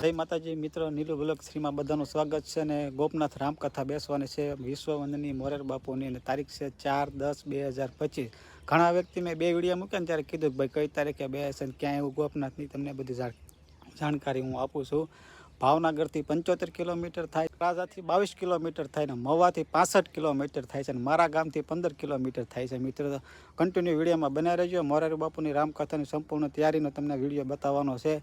જય માતાજી, મિત્ર નીલુ બ્લોક શ્રીમાં બધાનું સ્વાગત છે અને ગોપનાથ રામકથા બેસવાની છે વિશ્વવંદની મોરેર બાપુની અને તારીખ છે ચાર દસ બે હજાર પચીસ. ઘણા વ્યક્તિ મેં બે વીડિયો મૂક્યા ને ત્યારે કીધું ભાઈ કઈ તારીખે બેસે ને ક્યાં એવું ગોપનાથની તમને બધી જાણ, જાણકારી હું આપું છું. ભાવનગરથી પંચોતેર કિલોમીટર થાય, રાજાથી બાવીસ કિલોમીટર થાય ને મવાથી પાસઠ કિલોમીટર થાય છે અને મારા ગામથી પંદર કિલોમીટર થાય છે. મિત્રો કન્ટિન્યુ વિડીયોમાં બનાવી રહેજો. મોરારી બાપુની રામકથાની સંપૂર્ણ તૈયારીનો તમને વીડિયો બતાવવાનો છે.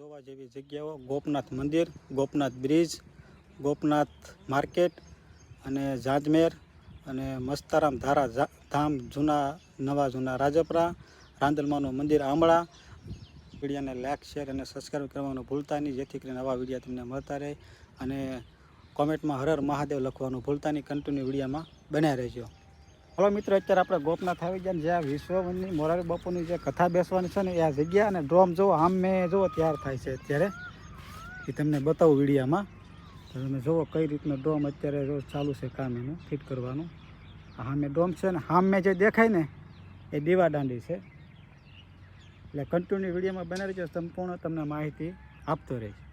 જોવા જેવી જગ્યાઓ, ગોપનાથ મંદિર, ગોપનાથ બ્રિજ, ગોપનાથ માર્કેટ અને જાજમેર અને મસ્તારામ ધારા ધામ જૂના, નવા જૂના રાજપરા, રાંદલમાનું મંદિર આંબળા વિડીયાને લાઇક શેર અને સબસ્ક્રાઈબ કરવાનું ભૂલતા નહીં. જેથી કરીને નવા વિડીયા તમને મળતા રહે અને કોમેન્ટમાં હરર મહાદેવ લખવાનું ભૂલતા નહીં. કન્ટિન્યુ વિડીયામાં બન્યા રહેજો. હલો મિત્રો, અત્યારે આપણે ગોપનાથ આવી ગયા જ્યાં વિશ્વની મોરારી બાપુની જે કથા બેસવાની છે ને, એ આ જગ્યા અને ડ્રોમ જુઓ, આમ મેં જુઓ, તૈયાર થાય છે અત્યારે. એ તમને બતાવું વિડીયામાં. તો તમે જુઓ કઈ રીતનો ડ્રોમ અત્યારે રોજ ચાલુ છે કામ એનું, ફિટ કરવાનું. સામે ડ્રોમ છે ને હામે જે દેખાય ને, એ દીવા દાંડી છે. એટલે કન્ટિન્યુ વિડીયોમાં બનાવી રહેજો સંપૂર્ણ તમને માહિતી આપતો રહીશ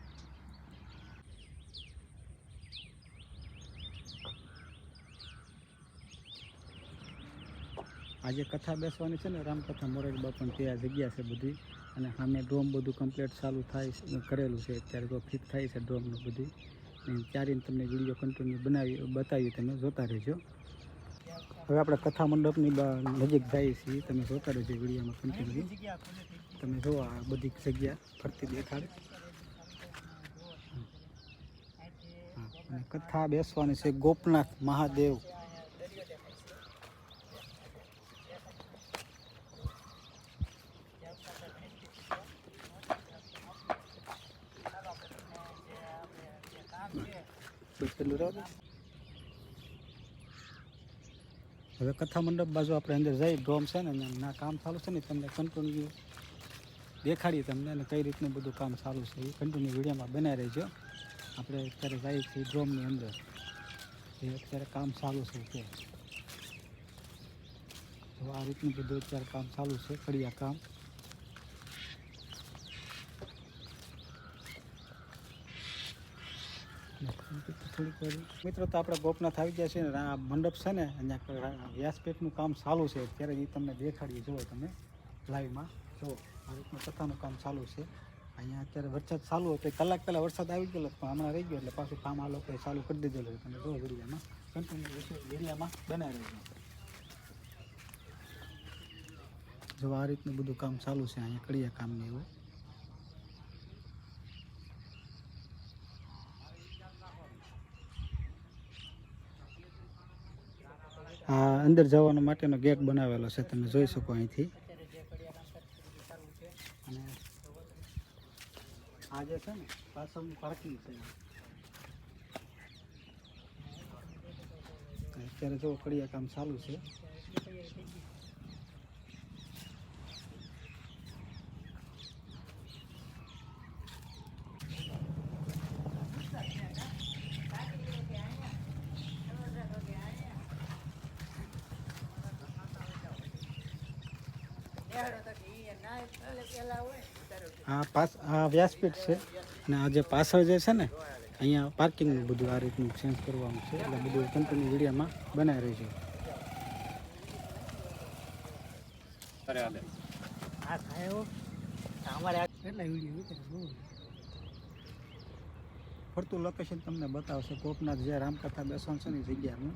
આજે કથા બેસવાની છે ને, રામકથા મોરારી બાપણ તે આ જગ્યા છે બધી. અને સામે ડ્રોમ બધું કમ્પ્લીટ ચાલુ થાય કરેલું છે. અત્યારે તો ફિટ થાય છે ડ્રોમનું બધું. અને ત્યારે તમને વીડિયો કન્ટિન્યુ બનાવી બતાવી તમે જોતા રહેજો. હવે આપણે કથા મંડપની નજીક જઈએ છીએ. તમે જોતા રહેજો વિડીયોમાં કન્ટિન્યુ તમે જુઓ આ બધી જગ્યા ફરતી દેખાડે. અને કથા બેસવાની છે ગોપનાથ મહાદેવ. એટલું રહેવા હવે કથા મંડપ બાજુ આપણે અંદર જઈ ડ્રોમ છે ને ના કામ ચાલુ છે ને, તમને કન્ટિન્યુ દેખાડી તમને અને કઈ રીતનું બધું કામ ચાલુ છે એ કન્ટિન્યુ વિડીયોમાં બનાવી રહેજો. આપણે અત્યારે જઈએ છીએ ડ્રોમની અંદર. એ અત્યારે કામ ચાલુ છે તે આ રીતનું બધું અત્યારે કામ ચાલુ છે, કડિયા કામ. થોડીક મિત્રો તો આપણે ગોપનાથ આવી ગયા છે ને, આ મંડપ છે ને, અહીંયા વ્યાસપેટનું કામ ચાલુ છે. ત્યારે એ તમને દેખાડીએ, જુઓ તમે, લાઈવમાં. જુઓ, આ રીતનું કથાનું કામ ચાલુ છે. અહીંયા અત્યારે વરસાદ ચાલુ હતો. કલાક પહેલાં વરસાદ આવી ગયેલો પણ હમણાં રહી ગયો, એટલે પાછું કામ આ લોકોએ ચાલુ કરી દીધેલું તમે જુઓ એરિયામાં. કન્ટિન્યુ એરિયામાં બનાવી રહેજો જો આ રીતનું બધું કામ ચાલુ છે. અહીંયા કડિયા કામને એવું. આ અંદર જવાનો માટેનો ગેટ બનાવેલો છે, તમે જોઈ શકો અહીંથી. અને આ જે છે ને, પાછળનું પાર્કિંગ છે. અત્યારે જો કડિયા કામ ચાલુ છે. આ પાસ આ વ્યાસપીઠ છે અને આ જે પાછળ જે છે ને અહીંયા પાર્કિંગનું બધું આ રીતનું ચેન્જ કરવાનું છે. એટલે બધું કંપની વિડીયામાં બનાવી રહી છે. ફરતું લોકેશન તમને બતાવશે. કોપનાથ જે રામકથા બેસવાનું છે ને એ જગ્યાનું.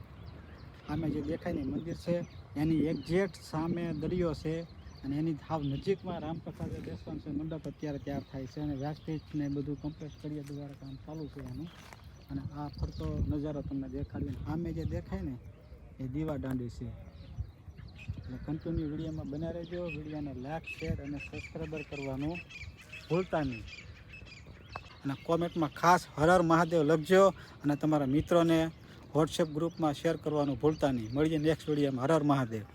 સામે જે દેખાય ને મંદિર છે એની એક્ઝેક્ટ સામે દરિયો છે. અને એની હાવ નજીકમાં રામપ્રસાદ દેશવાંશ મંડપ અત્યારે તૈયાર થાય છે અને વ્યાસપીઠને બધું કમ્પ્લીટ કરીએ દ્વારા કામ ચાલુ છે એનું. અને આ ફરતો નજારો તમને દેખાડીને સામે જે દેખાય ને, એ દીવા દાંડી છે. એટલે કન્ટિન્યુ વિડીયોમાં બના રહેજો. વિડીયોને લાઈક શેર અને સબસ્ક્રાઈબર કરવાનું ભૂલતા નહીં. અને કોમેન્ટમાં ખાસ હર હર મહાદેવ લખજો અને તમારા મિત્રોને વોટ્સએપ ગ્રુપમાં શેર કરવાનું ભૂલતા નહીં. મળીએ નેક્સ્ટ વિડીયોમાં. હર હર મહાદેવ.